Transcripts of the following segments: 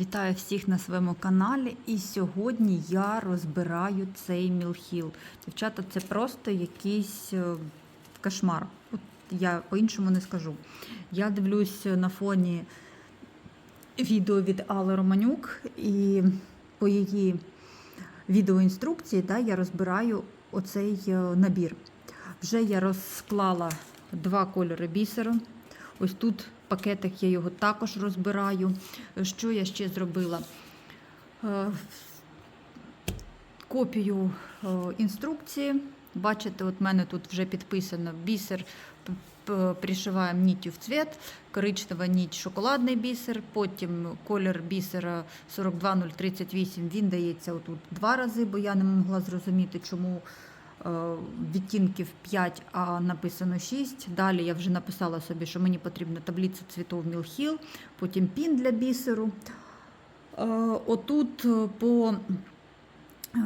Вітаю всіх на своєму каналі. І сьогодні я розбираю цей мілхіл. Дівчата, це просто якийсь е, кошмар. От я по-іншому не скажу. Я дивлюсь на фоні відео від Алли Романюк, і по її відеоінструкції да, я розбираю оцей е, набір. Вже я розклала два кольори бісеру. Ось тут пакетик, я його також розбираю. Що я ще зробила? Е, Копію е, інструкції. Бачите, от мене тут вже підписано бісер. Пришиваємо ніттю в цвіт, коричнева ніть, шоколадний бісер, потім колір бісера 42038, він дається отут два рази, бо я не могла зрозуміти, чому відтінків 5, а написано 6. Далі я вже написала собі, що мені потрібна таблиця цвітов Мілхіл, потім пін для бісеру. Е, Отут е, по е,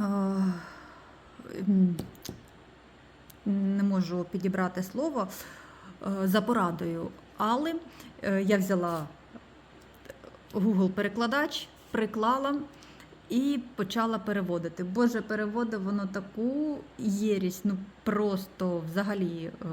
не можу підібрати слово е, за порадою, але е, я взяла Google-перекладач, приклала і почала переводити. Боже, переводив воно таку єрість, ну просто взагалі е,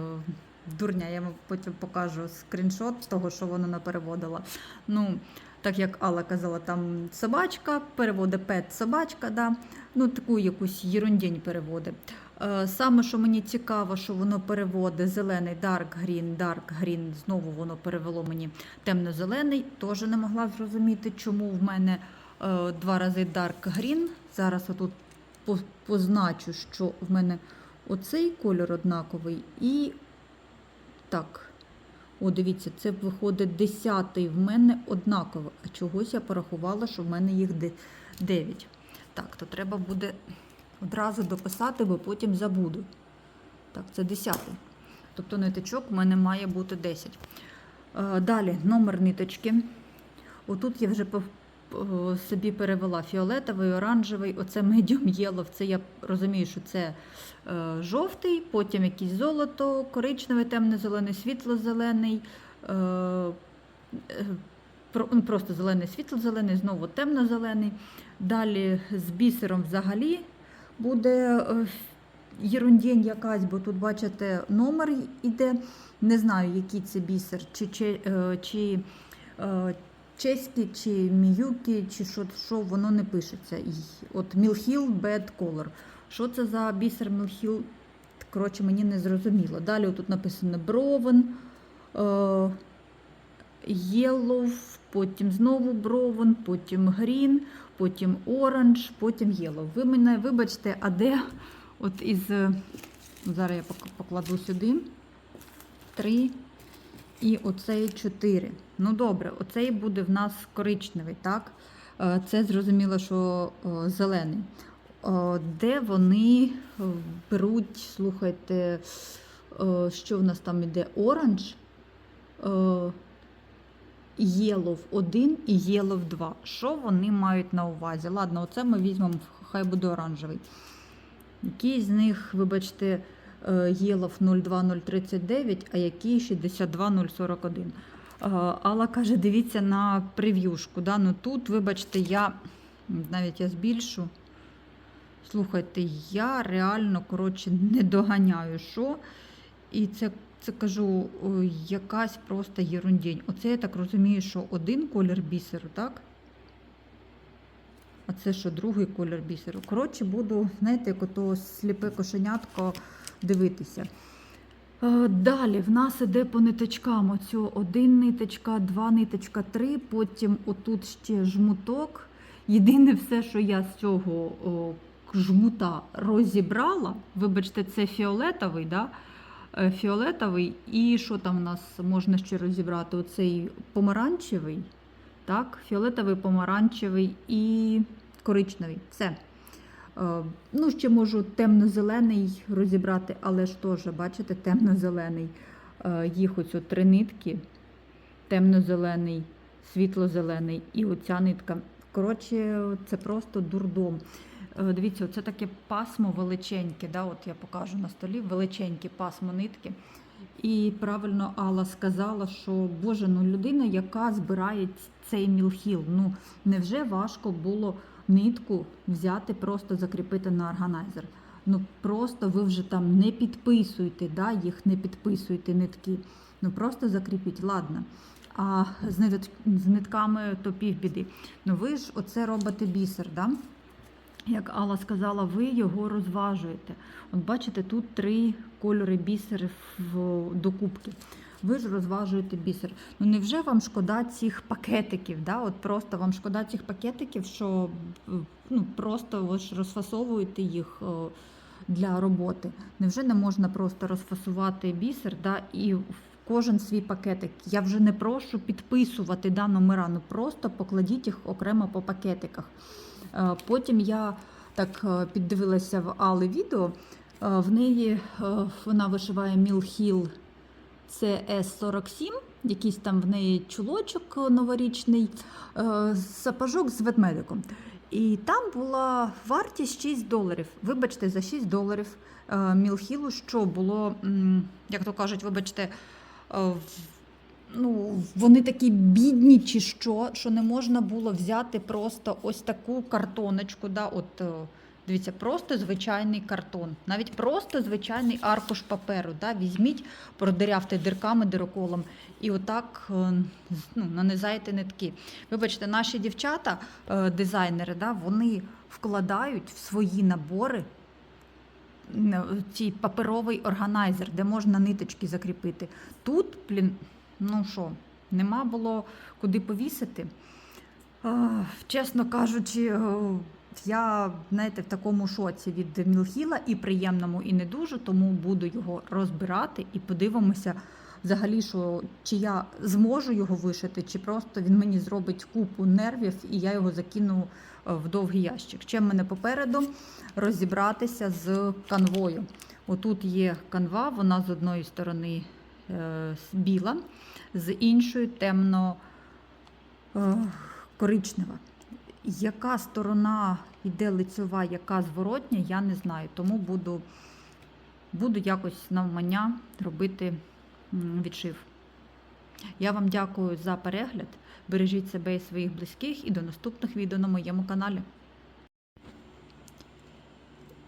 дурня. Я вам потім покажу скріншот того, що воно напереводила. Ну, так як Алла казала, там собачка, переводить пет собачка, да? ну таку якусь єрундінь переводить. Е, Саме, що мені цікаво, що воно переводить зелений dark green, dark green, знову воно перевело мені темно-зелений. Теж не могла зрозуміти, чому в мене два рази dark green. Зараз отут позначу, що в мене оцей кольор однаковий і так. О, дивіться, це виходить десятий в мене однаково. А чогось я порахувала, що в мене їх 9. Так, то треба буде одразу дописати, бо потім забуду. Так, це 10. Тобто ниточок в мене має бути 10. Е, Далі номер ниточки. Отут я вже е, собі перевела фіолетовий, оранжевий, оце medium yellow. Це я розумію, що це е, жовтий, потім якийсь золото, коричневий, темно-зелений, світло-зелений. Е, е, ну, просто зелений, світло-зелений, знову темно-зелений. Далі з бісером взагалі буде е, єрундень якась, бо тут, бачите, номер йде. Не знаю, який це бісер, чи, чи, е, чи чеський, чи міюкі, чи що, що воно не пишеться. От Мілхіл Bad Color. Що це за бісер Мілхіл? Коротше, мені не зрозуміло. Далі тут написано Бровен, е, Yellow, потім знову Бровен, потім Green, потім Orange, потім Yellow. Ви мене вибачте, а де от із. е, Зараз я покладу сюди. Три. І оцей 4. Ну добре, оцей буде в нас коричневий, так? Е, Це зрозуміло, що е, зелений. Е, Де вони беруть, слухайте, що в нас там іде? Оранж, Єлов 1 і Єлов 2. Що вони мають на увазі? Ладно, оце ми візьмемо, хай буде оранжевий. Який з них, вибачте, Єлов 02039, а який 62041. Е, Алла каже, дивіться на прев'юшку. Да? Ну тут, вибачте, я навіть я збільшу. Слухайте, я реально коротше, не доганяю, що. І це, це кажу, якась просто єрундінь. Оце я так розумію, що один колір бісеру, так? А це що, другий колір бісеру. Коротше, буду, знаєте, як ото сліпе кошенятко дивитися. Е, Далі в нас іде по ниточкам. Оцю один ниточка, два ниточка, три, потім отут ще жмуток. Єдине все, що я з цього о, жмута розібрала, вибачте, це фіолетовий, да? Е, фіолетовий, і що там у нас можна ще розібрати? Оцей помаранчевий, так? фіолетовий, помаранчевий і коричневий. Все. Е, Ну, ще можу темно-зелений розібрати, але ж теж, бачите, темно-зелений. Е, Їх ось три нитки: темно-зелений, світло-зелений і оця нитка. Коротше, це просто дурдом. Е, Дивіться, це таке пасмо величеньке, да, от я покажу на столі, величеньке пасмо нитки. І правильно Алла сказала, що Боже, ну людина, яка збирає цей мілхіл, ну невже важко було нитку взяти, просто закріпити на органайзер? Ну просто ви вже там не підписуєте, да, їх не підписуєте нитки. Ну просто закріпіть, ладно. А з, нит- з нитками то півбіди. Ну ви ж оце робите бісер, да? Як Алла сказала, ви його розважуєте. От бачите, тут три кольори бісери в докупки. Ви ж розважуєте бісер. Ну невже вам шкода цих пакетиків? Да? От просто вам шкода цих пакетиків, що ну, просто ви ж розфасовуєте їх е, для роботи. Невже не можна просто розфасувати бісер да, і кожен свій пакетик? Я вже не прошу підписувати да, номера, ну просто покладіть їх окремо по пакетиках. Е, Потім я так е, піддивилася в Али відео. В неї вона вишиває Мілхіл CS47, якийсь там в неї чулочок новорічний, е, сапожок з ведмедиком. І там була вартість 6 доларів. Вибачте, за 6 доларів е, Мілхілу, що було, як то кажуть, вибачте, е, ну, вони такі бідні, чи що, що не можна було взяти просто ось таку картоночку. Да, от, дивіться, просто звичайний картон, навіть просто звичайний аркуш паперу. Да, візьміть, продирявте дирками, дироколом і отак е, ну, нанизайте нитки. Вибачте, наші дівчата, е, дизайнери, да, вони вкладають в свої набори н- цей паперовий органайзер, де можна ниточки закріпити. Тут, блін, ну що, нема було куди повісити. Е, Чесно кажучи, е, я знаєте, в такому шоці від Мілхіла і приємному, і не дуже, тому буду його розбирати і подивимося взагалі, що чи я зможу його вишити, чи просто він мені зробить купу нервів і я його закину е, в довгий ящик. В мене попереду розібратися з канвою. Отут є канва, вона з одної сторони е, біла, з іншої темно е, коричнева. Яка сторона йде лицьова, яка зворотня, я не знаю. Тому буду, буду якось навмання робити відшив. Я вам дякую за перегляд. Бережіть себе і своїх близьких і до наступних відео на моєму каналі.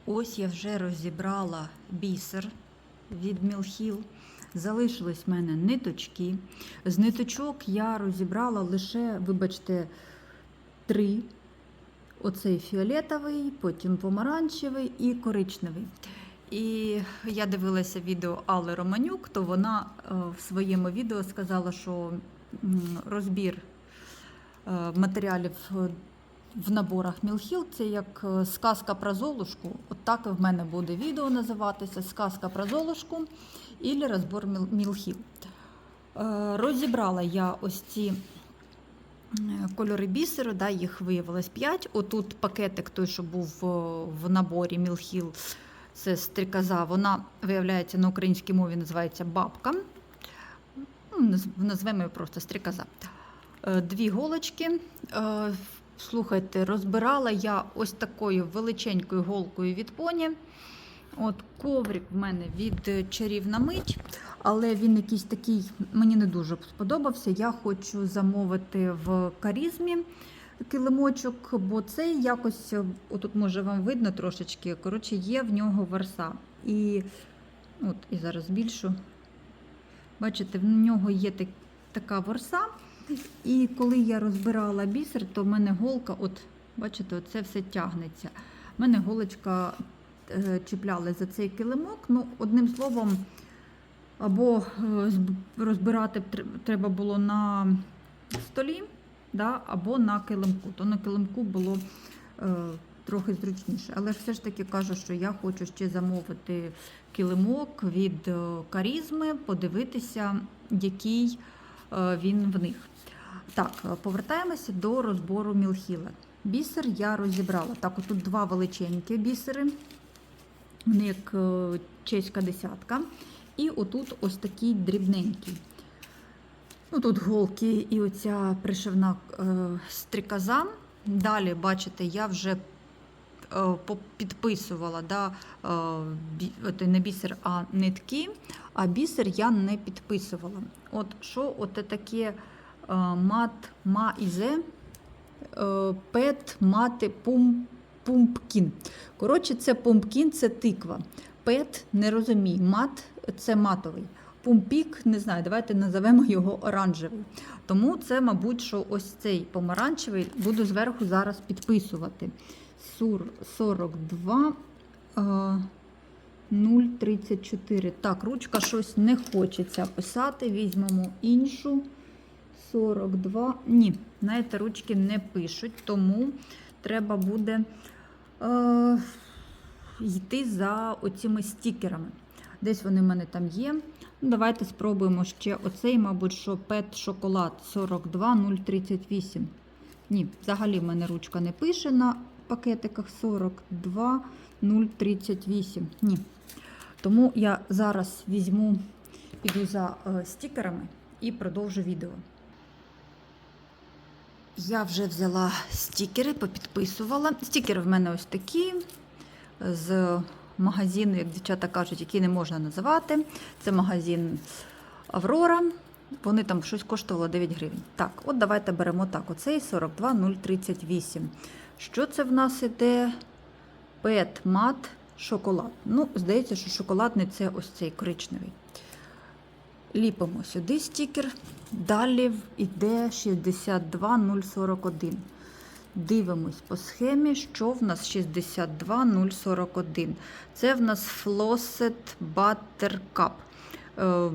Ось я вже розібрала бісер від Мілхіл. Залишились в мене ниточки. З ниточок я розібрала лише, вибачте, три. Оцей фіолетовий, потім помаранчевий і коричневий. І я дивилася відео Алли Романюк, то вона е, в своєму відео сказала, що розбір е, матеріалів е, в наборах Мілхіл це як сказка про Золушку. От так в мене буде відео називатися Сказка про Золушку і розбор Міл- Мілхіл. Розібрала я ось ці кольори бісеру, да, їх виявилось 5. Отут пакетик, той, що був е, в наборі Мілхіл, це стрікоза. Вона, виявляється, на українській мові називається бабка. Ну, Назвемо її просто стрікоза. Е, Дві голочки. Е, Слухайте, розбирала я ось такою величенькою голкою від поні. От коврик в мене від е, чарівна мить, але він якийсь такий, мені не дуже сподобався. Я хочу замовити в карізмі килимочок, бо цей якось, е, отут може вам видно трошечки, коротше, є в нього верса. І, от, і зараз збільшу. Бачите, в нього є так, така ворса. І коли я розбирала бісер, то в мене голка, от бачите, це все тягнеться. У мене голочка е, чіпляли за цей килимок. Ну, одним словом, або е, розбирати треба було на столі, да, або на килимку. То на килимку було е, трохи зручніше. Але все ж таки кажу, що я хочу ще замовити килимок від е, карізми, подивитися, який е, він в них. Так, е, повертаємося до розбору Мілхіла. Бісер я розібрала. Так, отут два величенькі бісери, як е, чеська десятка. І отут ось такий дрібненький. Ну, тут голки і оця пришивна е, стрікоза. Далі, бачите, я вже е, підписувала, да, е, не бісер, а нитки, а бісер я не підписувала. От що от таке мат маізе, е, пет мати пум, пумпкін. Коротше, це пумпкін, це тиква. Пет не розумій, мат це матовий. Пумпік, не знаю, давайте називемо його оранжевий. Тому це, мабуть, що ось цей помаранчевий буду зверху зараз підписувати. Сур 42 е, 034. Так, ручка щось не хочеться писати. Візьмемо іншу. 42. Ні, знаєте, ручки не пишуть, тому треба буде е, йти за оціми стікерами. Десь вони в мене там є. Ну, давайте спробуємо ще оцей, мабуть, що пет шоколад 42038. Ні, взагалі в мене ручка не пише на пакетиках 42038. Ні. Тому я зараз візьму, піду за е, стікерами і продовжу відео. Я вже взяла стікери, попідписувала. Стікери в мене ось такі з магазину, як дівчата кажуть, який не можна називати. Це магазин Аврора. Вони там щось коштувало 9 гривень. Так, от давайте беремо так. Оцей 42038. Що це в нас іде? Пет мат шоколад. Ну, здається, що шоколадний це ось цей коричневий. Ліпимо сюди стікер. Далі йде 62041. Дивимось по схемі, що в нас 62041. Це в нас Flossed Buttercup. Е,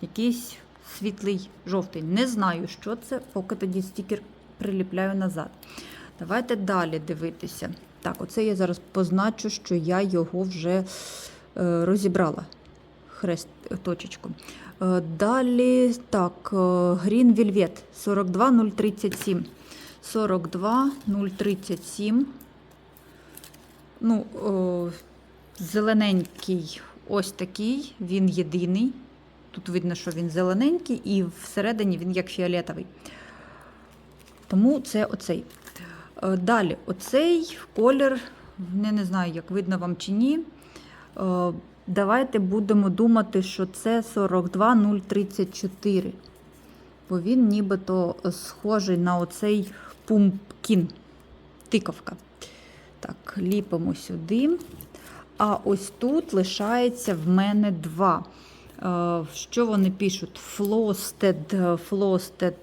якийсь світлий жовтий. Не знаю, що це, поки тоді стікер приліпляю назад. Давайте далі дивитися. Так, оце я зараз позначу, що я його вже е, розібрала. Хрест, точечку. Е, Далі, так, е, Green Velvet 42037. 42037. Ну, о, зелененький ось такий, він єдиний. Тут видно, що він зелененький, і всередині він як фіолетовий. Тому це оцей. Е, Далі, оцей колір, не, не знаю, як видно вам чи ні. Е, Давайте будемо думати, що це 42034. Бо він нібито схожий на оцей пумпкін. Тиковка. Так, ліпимо сюди. А ось тут лишається в мене два. Е, Що вони пишуть? Frosted, Frosted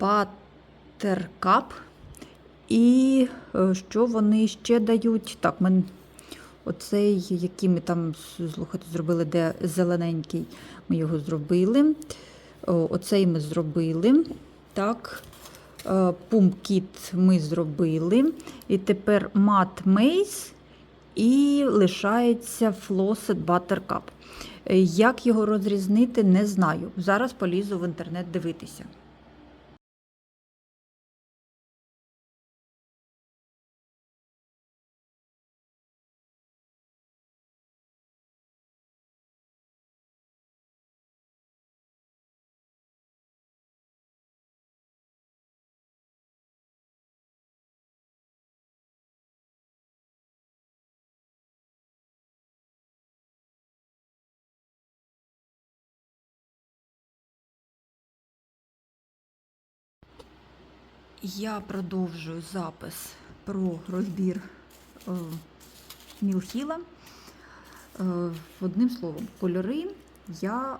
Buttercup. І е, що вони ще дають? Так, мен... оцей, який ми там слухайте, зробили, де зелененький, ми його зробили. Оцей ми зробили. Так. Е, Пумкіт ми зробили. І тепер мат мейс і лишається Flossed Buttercup. Е, Як його розрізнити, не знаю. Зараз полізу в інтернет дивитися. Я продовжую запис про розбір е, Мілхіла. Е, одним словом, кольори я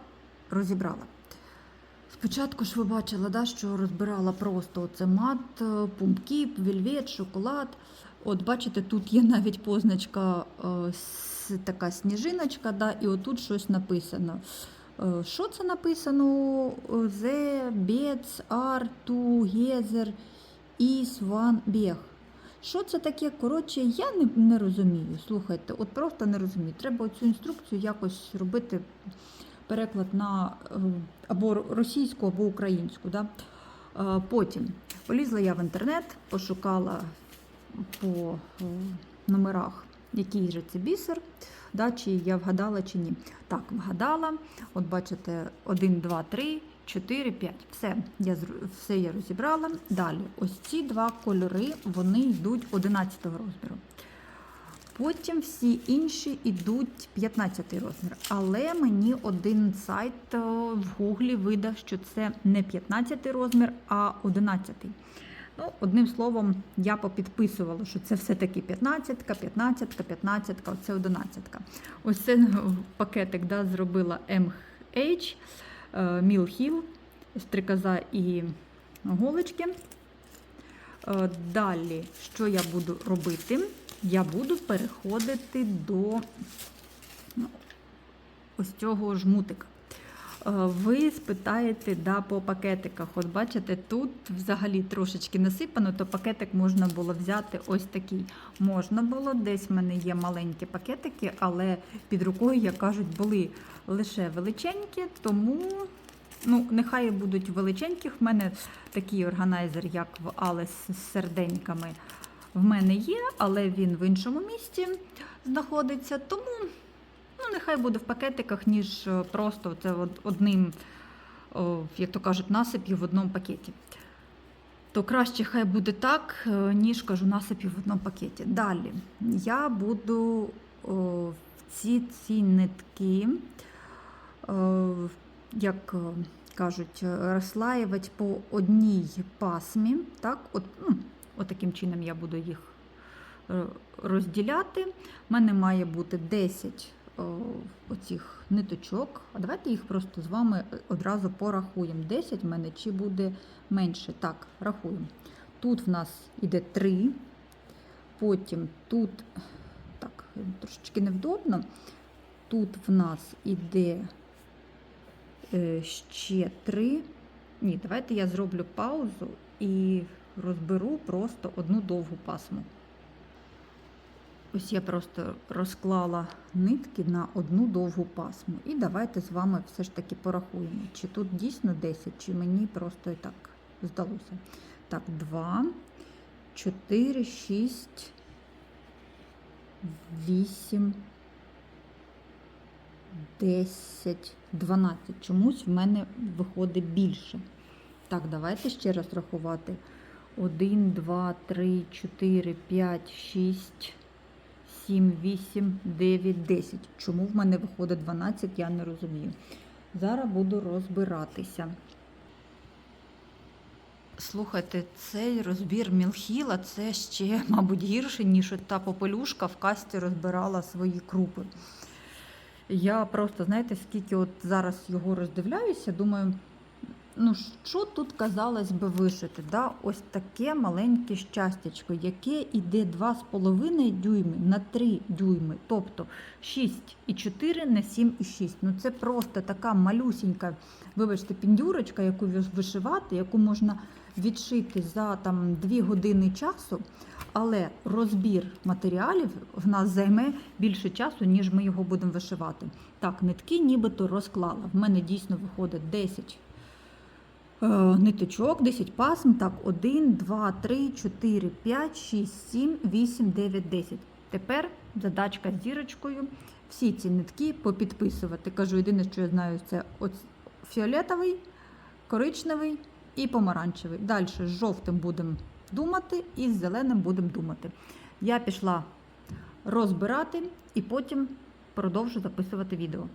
розібрала. Спочатку ж ви бачили, да, що розбирала просто це мат, е, пумпкіп, вельвет, шоколад. От бачите, тут є навіть позначка, е, така сніжиночка, да, і отут щось написано. Е, Що це написано? The beds are together one bag. Що це таке? Коротше, я не, не розумію. Слухайте, от просто не розумію. Треба цю інструкцію якось робити переклад на е, або російську, або українську. Да? Е, Потім полізла я в інтернет, пошукала по е, номерах, який же це бісер, да, чи я вгадала чи ні. Так, вгадала. От бачите, 1, 2, 3, 4, 5. Все я, все я розібрала. Далі, ось ці два кольори, вони йдуть 11 розміру. Потім всі інші йдуть 15 розмір. Але мені один сайт е, в Гуглі видав, що це не 15 розмір, а 11. Ну, одним словом, я попідписувала, що це все-таки 15, 15, 15, це 11. Ось це пакетик да, зробила MH, е, Hill, стрикоза і голочки. Е, Далі, що я буду робити? Я буду переходити до ну, ось цього жмутика. Е, Ви спитаєте да, по пакетиках. От бачите, тут взагалі трошечки насипано, то пакетик можна було взяти ось такий. Можна було, десь в мене є маленькі пакетики, але під рукою, як кажуть, були лише величенькі, тому ну, нехай будуть величенькі. В мене такий органайзер, як в Алес з серденьками, в мене є, але він в іншому місці знаходиться. Тому нехай буде в пакетиках, ніж е, просто це одним, як то кажуть, насип'ю в одному пакеті. То краще хай буде так, е, ніж кажу, насип'ю в одному пакеті. Далі я буду в ці, ці нитки, як е, кажуть, розслаювати по одній пасмі. Так? От, ну, от таким чином я буду їх розділяти. У мене має бути 10 о, оцих ниточок. А давайте їх просто з вами одразу порахуємо. 10 в мене чи буде менше. Так, рахуємо. Тут в нас іде 3, потім тут так, трошечки невдобно. Тут в нас іде е, ще 3. Ні, давайте я зроблю паузу і розберу просто одну довгу пасму. Ось я просто розклала нитки на одну довгу пасму. І давайте з вами все ж таки порахуємо, чи тут дійсно 10, чи мені просто і так здалося. Так, 2, 4, 6, 8, 10, 12. Чомусь в мене виходить більше. Так, давайте ще раз рахувати. 1, 2, 3, 4, 5, 6, 7, 8, 9, 10. Чому в мене виходить 12, я не розумію. Зараз буду розбиратися. Слухайте, цей розбір Мілхіла це ще, мабуть, гірше, ніж та попелюшка в касті розбирала свої крупи. Я просто, знаєте, скільки от зараз його роздивляюся, думаю, ну що тут казалось би вишити? Да? Ось таке маленьке щастячко, яке йде 2,5 дюйми на 3 дюйми, тобто 6,4 на 7,6. Ну це просто така малюсінька, вибачте, піндюрочка, яку вишивати, яку можна відшити за там 2 години часу. Але розбір матеріалів в нас займе більше часу, ніж ми його будемо вишивати. Так, нитки нібито розклала. В мене дійсно виходить 10 е, ниточок, 10 пасм. Так, 1, 2, 3, 4, 5, 6, 7, 8, 9, 10. Тепер задачка з зірочкою. Всі ці нитки попідписувати. Кажу, єдине, що я знаю, це фіолетовий, коричневий і помаранчевий. Далі з жовтим будемо думати і з зеленим будемо думати. Я пішла розбирати і потім продовжу записувати відео.